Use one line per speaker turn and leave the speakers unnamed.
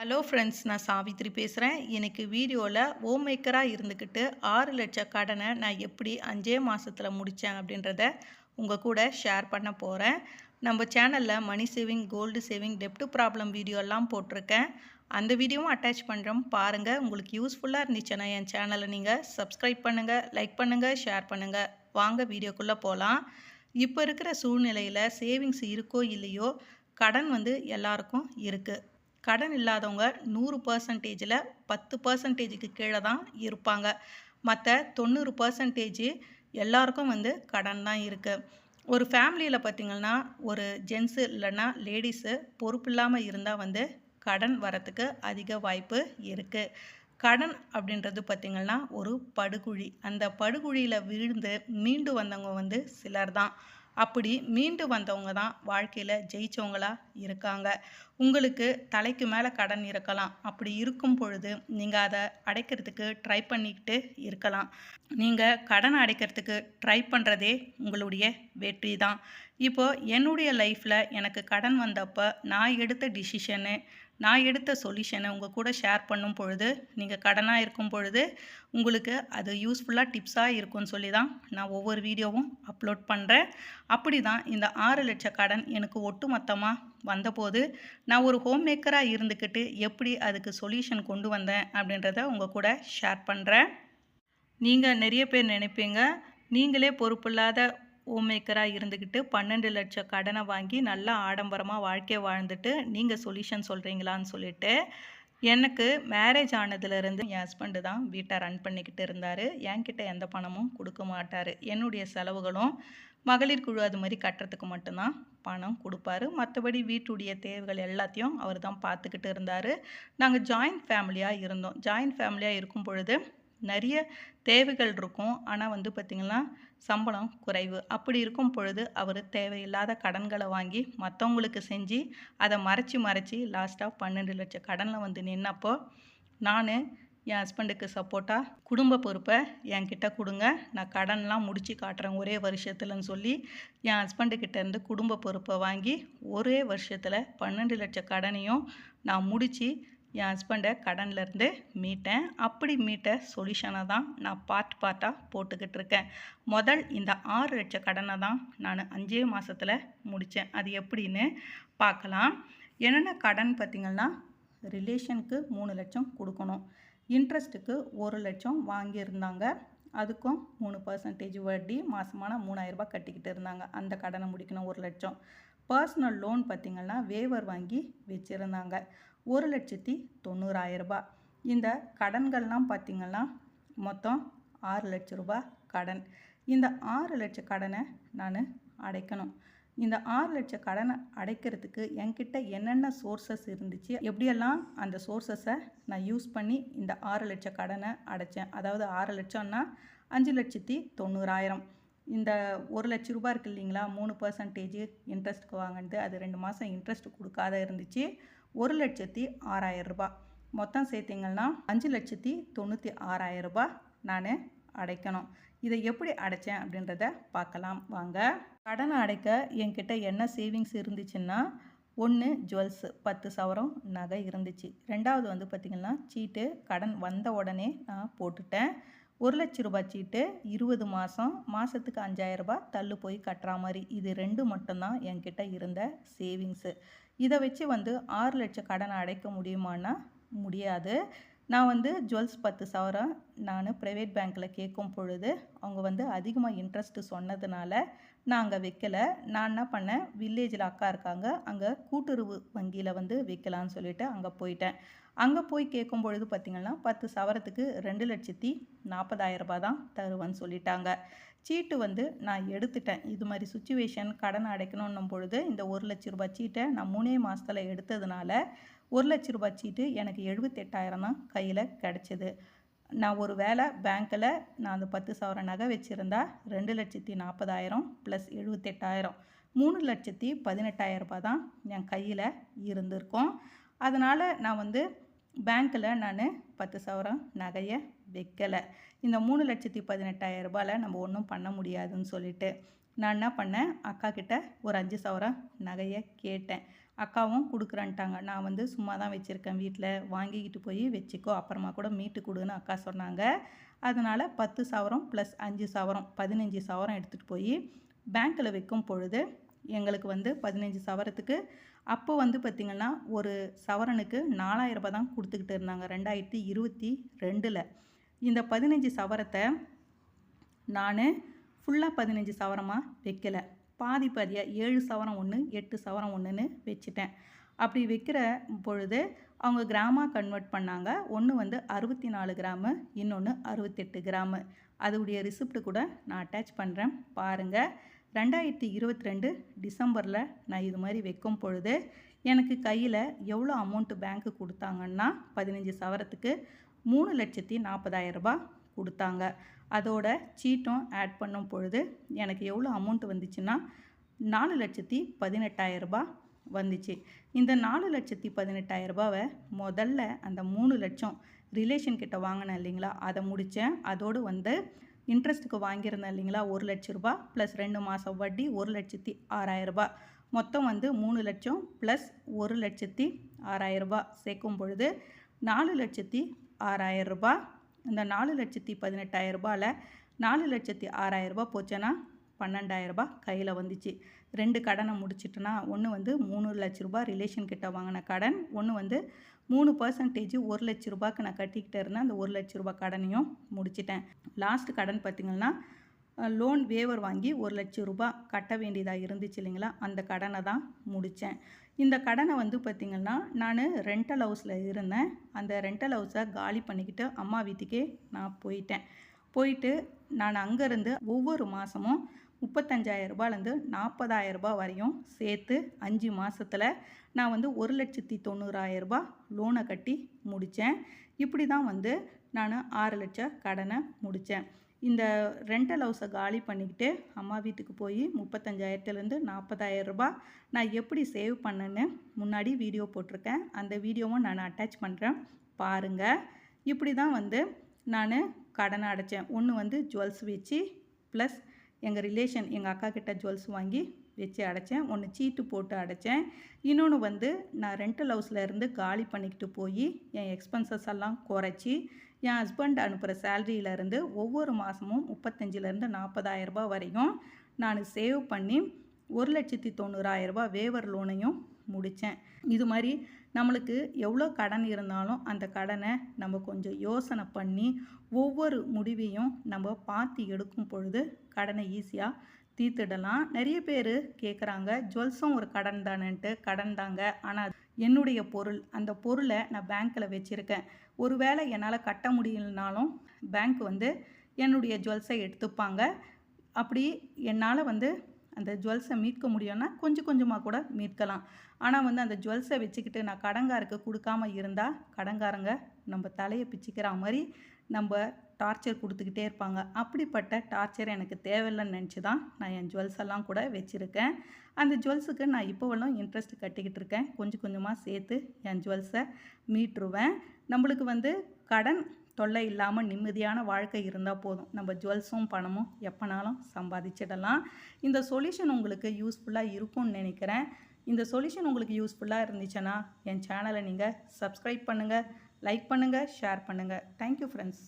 Hello friends நான் சாவித்ரி பேசுகிறேன் எனக்கு வீடியோவில் ஹோம் மேக்கராக இருந்துக்கிட்டு ஆறு லட்சம் கடனை நான் எப்படி அஞ்சே மாதத்தில் முடித்தேன் அப்படின்றத உங்கள் கூட ஷேர் பண்ண போகிறேன் நம்ம சேனலில் மணி சேவிங் கோல்டு சேவிங் டெப்ட் ப்ராப்ளம் வீடியோலாம் போட்டிருக்கேன். அந்த வீடியோவும் அட்டாச் பண்ணுறோம் பாருங்கள் உங்களுக்கு யூஸ்ஃபுல்லாக இருந்துச்சுன்னா என் சேனலை நீங்கள் சப்ஸ்கிரைப் பண்ணுங்கள் லைக் பண்ணுங்கள் ஷேர் பண்ணுங்கள் வாங்க வீடியோக்குள்ளே போகலாம் இப்போ இருக்கிற சூழ்நிலையில் சேவிங்ஸ் இருக்கோ இல்லையோ கடன் வந்து எல்லாருக்கும் இருக்குது கடன் இல்லாதவங்க நூறு பர்சன்டேஜில் பத்து பர்சன்டேஜுக்கு கீழே தான் இருப்பாங்க. மற்ற தொண்ணூறு பர்சன்டேஜ் எல்லாருக்கும் வந்து கடன் தான் இருக்குது ஒரு ஃபேமிலியில் பார்த்திங்கன்னா ஒரு ஜென்ஸு இல்லைன்னா லேடிஸு பொறுப்பு இல்லாமல் இருந்தால் வந்து கடன் வரத்துக்கு அதிக வாய்ப்பு இருக்குது கடன் அப்படின்றது பார்த்திங்கன்னா ஒரு படுகுழி. அந்த படுகுழியில் விழுந்து மீண்டு வந்தவங்க வந்து சிலர் தான். அப்படி மீண்டு வந்தவங்க தான் வாழ்க்கையில் ஜெயித்தவங்களா இருக்காங்க. உங்களுக்கு தலைக்கு மேலே கடன் இருக்கலாம். அப்படி இருக்கும் பொழுது நீங்கள் அதை அடைக்கிறதுக்கு ட்ரை பண்ணிக்கிட்டு இருக்கலாம். நீங்கள் கடன் அடைக்கிறதுக்கு ட்ரை பண்ணுறதே உங்களுடைய வெற்றி தான். இப்போது என்னுடைய லைஃப்பில் எனக்கு கடன் வந்தப்போ நான் எடுத்த டிசிஷனு நான் எடுத்த சொல்யூஷனை உங்கள் கூட ஷேர் பண்ணும் பொழுது நீங்கள் கடனாக இருக்கும் பொழுது உங்களுக்கு அது யூஸ்ஃபுல்லாக டிப்ஸாக இருக்கும்னு சொல்லி தான் நான் ஒவ்வொரு வீடியோவும் அப்லோட் பண்ணுறேன் அப்படி தான் இந்த ஆறு லட்ச கடன் எனக்கு ஒட்டுமொத்தமாக வந்தபோது நான் ஒரு ஹோம் மேக்கராக இருந்துக்கிட்டு எப்படி அதுக்கு சொல்யூஷன் கொண்டு வந்தேன் அப்படின்றத உங்கள் கூட ஷேர் பண்ணுறேன் நீங்கள் நிறைய பேர் நினைப்பீங்க நீங்களே பொறுப்பில்லாத ஹோம் மேக்கராக இருந்துக்கிட்டு பன்னெண்டு லட்சம் கடனை வாங்கி நல்லா ஆடம்பரமாக வாழ்க்கையை வாழ்ந்துட்டு நீங்கள் சொல்யூஷன் சொல்கிறீங்களான்னு சொல்லிட்டு எனக்கு மேரேஜ் ஆனதுலேருந்து என் ஹஸ்பண்டு தான் வீட்டை ரன் பண்ணிக்கிட்டு இருந்தார். என்கிட்ட எந்த பணமும் கொடுக்க மாட்டார். என்னுடைய செலவுகளும் மகளிர் குழு அது மாதிரி கட்டுறதுக்கு மட்டும்தான் பணம் கொடுப்பாரு. மற்றபடி வீட்டுடைய தேவைகள் எல்லாத்தையும் அவர் தான் பார்த்துக்கிட்டு இருந்தார். நாங்கள் ஜாயிண்ட் ஃபேமிலியாக இருந்தோம். ஜாயிண்ட் ஃபேமிலியாக இருக்கும் பொழுது நிறைய தேவைகள் இருக்கும். ஆனால் வந்து பார்த்திங்கன்னா சம்பளம் குறைவு. அப்படி இருக்கும் பொழுது அவர் தேவையில்லாத கடன்களை வாங்கி மற்றவங்களுக்கு செஞ்சு அதை மறைச்சி மறைச்சி லாஸ்ட்டாக பன்னெண்டு லட்சம் கடனில் வந்து நின்னப்போ நான் என் ஹஸ்பண்டுக்கு சப்போர்ட்டாக குடும்ப பொறுப்பை என்கிட்ட கொடுங்க. நான் கடன்லாம் முடித்து காட்டுறேன் ஒரே வருஷத்துலன்னு சொல்லி என் ஹஸ்பண்டுக்கிட்டேருந்து குடும்ப பொறுப்பை வாங்கி ஒரே வருஷத்தில் பன்னெண்டு லட்சம் கடனையும் நான் முடித்து என் ஹஸ்பண்டை கடன்லேருந்து மீட்டேன். அப்படி மீட்ட சொல்யூஷனை தான் நான் பார்ட் பார்ட்டாக போட்டுக்கிட்டு இருக்கேன். முதல் இந்த ஆறு லட்ச கடனை தான் நான் அஞ்சே மாதத்தில் முடித்தேன் அது எப்படின்னு பார்க்கலாம். என்னென்ன கடன் பார்த்திங்கன்னா ரிலேஷனுக்கு மூணு லட்சம் கொடுக்கணும். இன்ட்ரெஸ்ட்டுக்கு ஒரு லட்சம் வாங்கியிருந்தாங்க. அதுக்கும் மூணு பர்சன்டேஜ் வட்டி மாதமான மூணாயிரரூபா கட்டிக்கிட்டு இருந்தாங்க. அந்த கடனை முடிக்கணும் ஒரு லட்சம். பர்சனல் லோன் பார்த்திங்கன்னா வேவர் வாங்கி வச்சுருந்தாங்க. ஒரு லட்சத்தி தொண்ணூறாயிரரூபா இந்த கடன்கள்லாம் பார்த்திங்கன்னா மொத்தம் ஆறு லட்ச ரூபா கடன். இந்த ஆறு லட்ச கடனை நான் அடைக்கணும். இந்த ஆறு லட்ச கடனை அடைக்கிறதுக்கு என்கிட்ட என்னென்ன சோர்சஸ் இருந்துச்சு? எப்படியெல்லாம் அந்த சோர்சஸை நான் யூஸ் பண்ணி இந்த ஆறு லட்ச கடனை அடைச்சேன்? அதாவது ஆறு லட்சம்னா அஞ்சு லட்சத்தி தொண்ணூறாயிரம். இந்த ஒரு லட்ச ரூபா இருக்குது இல்லைங்களா? மூணு பர்சன்டேஜ் இன்ட்ரெஸ்ட்டுக்கு வாங்கினது. அது ரெண்டு மாதம் இன்ட்ரெஸ்ட் கொடுக்காத இருந்துச்சு. ஒரு லட்சத்தி ஆறாயிரம் ரூபாய் மொத்தம் சேர்த்திங்கன்னா அஞ்சு லட்சத்தி தொண்ணூற்றி ஆறாயிரம் ரூபாய் நான் அடைக்கணும். இதை எப்படி அடைச்சேன் அப்படின்றத பார்க்கலாம். வாங்க. கடனை அடைக்க என்கிட்ட என்ன சேவிங்ஸ் இருந்துச்சுன்னா ஒன்று ஜுவல்ஸு பத்து சவரம் நகை இருந்துச்சு. ரெண்டாவது வந்து பார்த்திங்கன்னா சீட்டு கடன் வந்த உடனே நான் போட்டுட்டேன். ஒரு லட்ச ரூபாய் சீட்டு இருபது மாதம் மாதத்துக்கு அஞ்சாயிரரூபா தள்ளு போய் கட்டுற மாதிரி. இது ரெண்டு மட்டும்தான் என்கிட்ட இருந்த சேவிங்ஸு இதை வச்சு வந்து ஆறு லட்சம் கடனை அடைக்க முடியுமான்னா முடியாது. நான் வந்து ஜுவல்ஸ் பத்து சவரம் நான் ப்ரைவேட் பேங்க்கில் கேட்கும் பொழுது அவங்க வந்து அதிகமாக இன்ட்ரெஸ்ட்டு சொன்னதுனால நான் அங்கே வைக்கலை. நான் என்ன பண்ணேன்? வில்லேஜில் அக்கா இருக்காங்க. அங்கே கூட்டுறவு வங்கியில் வந்து வைக்கலான்னு சொல்லிட்டு அங்கே போயிட்டேன். அங்கே போய் கேட்கும் பொழுது பார்த்திங்கன்னா பத்து சவரத்துக்கு ரெண்டு லட்சத்தி நாற்பதாயிரரூபா தான் தருவேன்னு சொல்லிட்டாங்க. சீட்டு வந்து நான் எடுத்துட்டேன். இது மாதிரி சுச்சுவேஷன் கடன் அடைக்கணுன்னும் பொழுது இந்த ஒரு லட்ச ரூபாய் சீட்டை நான் மூணே மாதத்தில் எடுத்ததுனால ஒரு லட்ச ரூபாய் சீட்டு எனக்கு எழுபத்தெட்டாயிரம் தான் கையில் கிடச்சிது. நான் ஒரு வேலை பேங்க்கில் நான் அந்த பத்து சவரம் நகை வச்சுருந்தா ரெண்டு லட்சத்தி நாற்பதாயிரம் ப்ளஸ் எழுபத்தெட்டாயிரம் மூணு லட்சத்தி பதினெட்டாயிரம் ரூபாய் தான் என் கையில் இருந்திருக்கும். அதனால் நான் வந்து பேங்க்கில் நான் பத்து சவரம் நகையை வைக்கலை. இந்த மூணு லட்சத்தி பதினெட்டாயிரம் ரூபாயில் நம்ம ஒன்றும் பண்ண முடியாதுன்னு சொல்லிட்டு நான் என்ன பண்ணேன்? அக்கா கிட்ட ஒரு அஞ்சு சவரம் நகையை கேட்டேன். அக்காவும் கொடுக்குறேன்ட்டாங்க. நான் வந்து சும்மா தான் வச்சுருக்கேன் வீட்டில் வாங்கிக்கிட்டு போய் வச்சுக்கோ. அப்புறமா கூட மீட்டு கொடுன்னு அக்கா சொன்னாங்க. அதனால் பத்து சவரம் ப்ளஸ் அஞ்சு சவரம் பதினஞ்சு சவரம் எடுத்துகிட்டு போய் பேங்க்கில் வைக்கும் பொழுது எங்களுக்கு வந்து பதினஞ்சு சவரத்துக்கு அப்போ வந்து பார்த்திங்கன்னா ஒரு சவரனுக்கு நாலாயிரம் ரூபாய் தான் கொடுத்துக்கிட்டு இருந்தாங்க. ரெண்டாயிரத்தி இருபத்தி ரெண்டில். இந்த பதினஞ்சு சவரத்தை நான் ஃபுல்லாக பதினஞ்சு சவரமாக வைக்கலை. பாதி பாதியாக ஏழு சவரம் ஒன்று எட்டு சவரம் ஒன்றுன்னு வச்சுட்டேன். அப்படி வைக்கிற பொழுது அவங்க கிராமாக கன்வெர்ட் பண்ணாங்க. ஒன்று வந்து அறுபத்தி நாலு கிராமு இன்னொன்று அறுபத்தெட்டு கிராமு. அதோடைய ரிசிப்ட் கூட நான் அட்டாச் பண்ணுறேன் பாருங்கள் ரெண்டாயிரத்தி இருபத்தி ரெண்டு டிசம்பரில் நான் இது மாதிரி வைக்கும் பொழுது எனக்கு கையில் எவ்வளோ அமௌண்ட்டு பேங்க்கு கொடுத்தாங்கன்னா பதினஞ்சு சவரத்துக்கு மூணு லட்சத்தி நாற்பதாயிரரூபா கொடுத்தாங்க. அதோட சீட்டும் ஆட் பண்ணும் பொழுது எனக்கு எவ்வளோ அமௌண்ட் வந்துச்சுன்னா நாலு லட்சத்தி பதினெட்டாயிரரூபா வந்துச்சு. இந்த நாலு லட்சத்தி பதினெட்டாயிரரூபாவை முதல்ல அந்த மூணு லட்சம் ரிலேஷன் கிட்ட வாங்கினேன் இல்லைங்களா? அதை முடித்தேன் அதோடு வந்து இன்ட்ரெஸ்ட்டுக்கு வாங்கியிருந்தேன் இல்லைங்களா? ஒரு லட்ச ரூபா ப்ளஸ் ரெண்டு மாதம் வட்டி ஒரு லட்சத்தி ஆறாயிரரூபா மொத்தம் வந்து மூணு லட்சம் ப்ளஸ் ஒரு லட்சத்தி ஆறாயிரரூபா சேர்க்கும் பொழுது நாலு லட்சத்தி ஆறாயிரம் இந்த நாலு லட்சத்தி பதினெட்டாயிரரூபாவில் நாலு லட்சத்தி ஆறாயிரம் ரூபாய் போச்சுன்னா பன்னெண்டாயிரம் கையில் வந்துச்சு. ரெண்டு கடனை முடிச்சிட்டுனா ஒன்று வந்து மூணு லட்ச ரூபா ரிலேஷன் கிட்ட வாங்கின கடன் ஒன்று வந்து மூணு பர்சன்டேஜ் ஒரு லட்ச ரூபாய்க்கு நான் கட்டிக்கிட்டே இருந்தேன் அந்த ஒரு லட்ச ரூபா கடனையும் முடிச்சிட்டேன். லாஸ்ட் கடன் பார்த்திங்கன்னா லோன் வேவர் வாங்கி ஒரு லட்ச ரூபா கட்ட வேண்டியதாக இருந்துச்சு இல்லைங்களா? அந்த கடனை தான் முடித்தேன் இந்த கடனை வந்து பார்த்திங்கன்னா நான் ரெண்டல் ஹவுஸில் இருந்தேன். அந்த ரெண்டல் ஹவுஸை காலி பண்ணிக்கிட்டு அம்மா வீட்டுக்கே நான் போயிட்டேன். போயிட்டு நான் அங்கேருந்து ஒவ்வொரு மாதமும் முப்பத்தஞ்சாயிரம் ரூபாயிலேருந்து நாற்பதாயிரம் ரூபாய் வரையும் சேர்த்து அஞ்சு மாதத்தில் நான் வந்து ஒரு லட்சத்தி தொண்ணூறாயிரம் ரூபாய் லோனை கட்டி முடித்தேன் இப்படி தான் வந்து நான் ஆறு லட்சம் கடனை முடித்தேன் இந்த ரெண்டல் ஹவுஸை காலி பண்ணிக்கிட்டு அம்மா வீட்டுக்கு போய் முப்பத்தஞ்சாயிரத்துலேருந்து நாற்பதாயிரம் நான் எப்படி சேவ் பண்ணேன்னு முன்னாடி வீடியோ போட்டிருக்கேன். அந்த வீடியோவும் நான் அட்டாச் பண்ணுறேன் பாருங்கள் இப்படி தான் வந்து நான் கடனை அடைச்சேன். ஒன்று வந்து ஜுவல்ஸ் வச்சு ப்ளஸ் எங்கள் ரிலேஷன் எங்கள் அக்கா கிட்ட ஜுவல்ஸ் வாங்கி வச்சு அடைச்சேன். ஒன்று சீட்டு போட்டு அடைச்சேன். இன்னொன்று வந்து நான் ரெண்டல் ஹவுஸில் இருந்து காலி பண்ணிக்கிட்டு போய் என் எக்ஸ்பென்சஸ் எல்லாம் குறைச்சி என் ஹஸ்பண்ட் அனுப்புகிற சேலரியிலேருந்து ஒவ்வொரு மாதமும் முப்பத்தஞ்சிலேருந்து நாற்பதாயிரரூபா வரையும் நான் சேவ் பண்ணி ஒரு லட்சத்தி தொண்ணூறாயிரரூபா வேவர் லோனையும் முடித்தேன் இது மாதிரி நம்மளுக்கு எவ்வளோ கடன் இருந்தாலும் அந்த கடனை நம்ம கொஞ்சம் யோசனை பண்ணி ஒவ்வொரு முடிவையும் நம்ம பார்த்து எடுக்கும் பொழுது கடனை ஈஸியாக தீர்த்துடலாம் நிறைய பேர் கேட்குறாங்க ஜுவல்ஸும் ஒரு கடன் தானேன்ட்டு கடன் தாங்க. ஆனால் என்னுடைய பொருள் அந்த பொருளை நான் பேங்க்கில் வச்சுருக்கேன். ஒருவேளை என்னால் கட்ட முடியலனாலும் பேங்க் வந்து என்னுடைய ஜுவல்ஸை எடுத்துப்பாங்க. அப்படி என்னால் வந்து அந்த ஜுவல்ஸை மீட்க முடியும்னா கொஞ்சம் கொஞ்சமாக கூட மீட்கலாம். ஆனால் வந்து அந்த ஜுவல்ஸை வச்சுக்கிட்டு நான் கடங்காருக்கு கொடுக்காம இருந்தால் கடங்காரங்க நம்ம தலையை பிச்சுக்கிற மாதிரி நம்ம டார்ச்சர் கொடுத்துக்கிட்டே இருப்பாங்க. அப்படிப்பட்ட டார்ச்சர் எனக்கு தேவையில்லைன்னு நினச்சி தான் நான் என் ஜுவல்ஸ் எல்லாம் கூட வச்சுருக்கேன். அந்த ஜுவல்ஸுக்கு நான் இப்போவெல்லாம் இன்ட்ரெஸ்ட் கட்டிக்கிட்டு இருக்கேன். கொஞ்சம் கொஞ்சமாக சேர்த்து என் ஜுவல்ஸை மீட்டுருவேன். நம்மளுக்கு வந்து கடன் தொல்லை இல்லாமல் நிம்மதியான வாழ்க்கை இருந்தால் போதும். நம்ம ஜுவல்ஸும் பணமும் எப்போனாலும் சம்பாதிச்சிடலாம். இந்த சொல்யூஷன் உங்களுக்கு யூஸ்ஃபுல்லாக இருக்கும்னு நினைக்கிறேன். இந்த சொல்யூஷன் உங்களுக்கு யூஸ்ஃபுல்லாக இருந்துச்சுன்னா என் சேனலை நீங்கள் சப்ஸ்கிரைப் பண்ணுங்கள் லைக் பண்ணுங்கள் ஷேர் பண்ணுங்கள் தேங்க்யூ ஃப்ரெண்ட்ஸ்